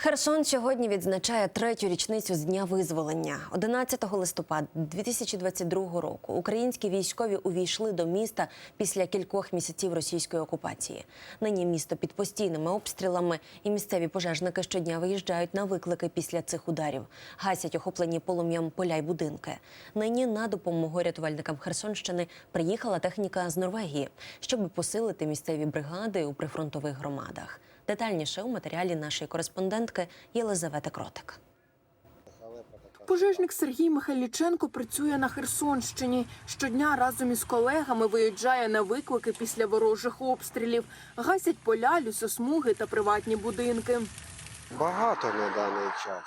Херсон сьогодні відзначає третю річницю з дня визволення. 11 листопада 2022 року українські військові увійшли до міста після кількох місяців російської окупації. Нині місто під постійними обстрілами, і місцеві пожежники щодня виїжджають на виклики після цих ударів, гасять охоплені полум'ям поля й будинки. Нині на допомогу рятувальникам Херсонщини приїхала техніка з Норвегії, щоб посилити місцеві бригади у прифронтових громадах. Детальніше у матеріалі нашої кореспондентки Єлизавети Кротик. Пожежник Сергій Михайліченко працює на Херсонщині. Щодня разом із колегами виїжджає на виклики після ворожих обстрілів, гасять поля, лісосмуги та приватні будинки. Багато на даний час.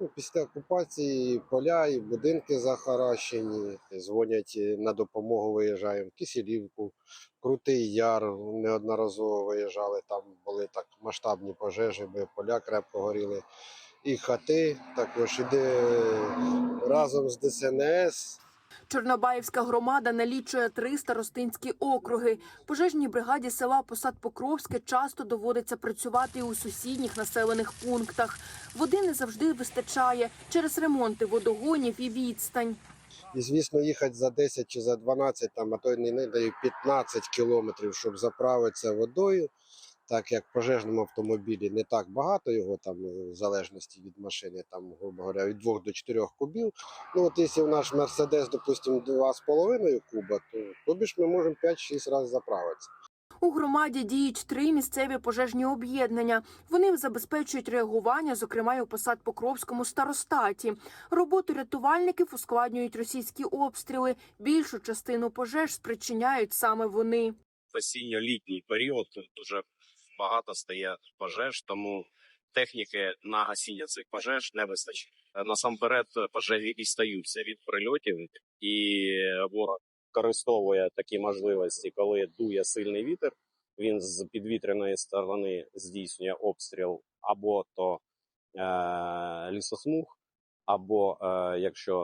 Ну, після окупації і поля і будинки захаращені. Дзвонять на допомогу, виїжджаємо в Кисілівку, Крутий Яр. Неодноразово виїжджали. Там були так масштабні пожежі, бо поля крепко горіли. І хати також іде разом з ДСНС. Чорнобаївська громада налічує три старостинські округи. Пожежній бригаді села Посад Покровське часто доводиться працювати у сусідніх населених пунктах. Води не завжди вистачає через ремонти водогонів і відстань. І, звісно, їхати за 10 чи за 12, там, а то й не не даю 15 кілометрів, щоб заправитися водою. Так як в пожежному автомобілі не так багато його, там, е, в залежності від машини, там, грубо говоря, від 2 до 4 кубів. Ну, от якщо наш Мерседес, допустимо, 2,5 куба, то тобі ж ми можемо 5-6 разів заправитися. У громаді діють три місцеві пожежні об'єднання. Вони забезпечують реагування, зокрема й у посад Покровському старостаті. Роботу рятувальників ускладнюють російські обстріли. Більшу частину пожеж спричиняють саме вони. осінньо-літній період дуже багато стає пожеж, тому техніки на гасіння цих пожеж не вистачить. Насамперед, пожежі і стаються від прильотів, і ворог використовує такі можливості, коли дує сильний вітер. Він з підвітряної сторони здійснює обстріл або то е- лісосмуг, або е- якщо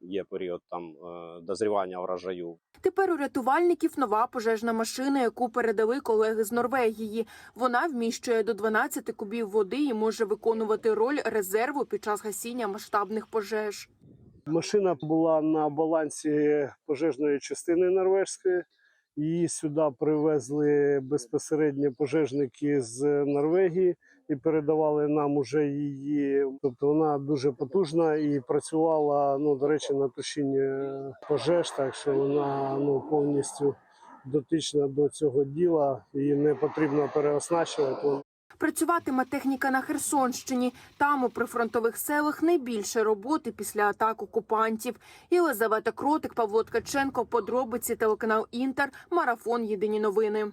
е- є період там е- дозрівання врожаю Тепер у рятувальників нова пожежна машина, яку передали колеги з Норвегії. Вона вміщує до 12 кубів води і може виконувати роль резерву під час гасіння масштабних пожеж. Машина була на балансі пожежної частини норвежської. Її сюди привезли безпосередньо пожежники з Норвегії і передавали нам уже її. Тобто вона дуже потужна і працювала, ну, до речі, на тушіння пожеж, так що вона ну, повністю дотична до цього діла. Її не потрібно переоснащувати. Працюватиме техніка на Херсонщині. Там у прифронтових селах найбільше роботи після атак окупантів. Єлизавета Кротик, Павло Ткаченко, подробиці телеканал Інтер, марафон Єдині новини.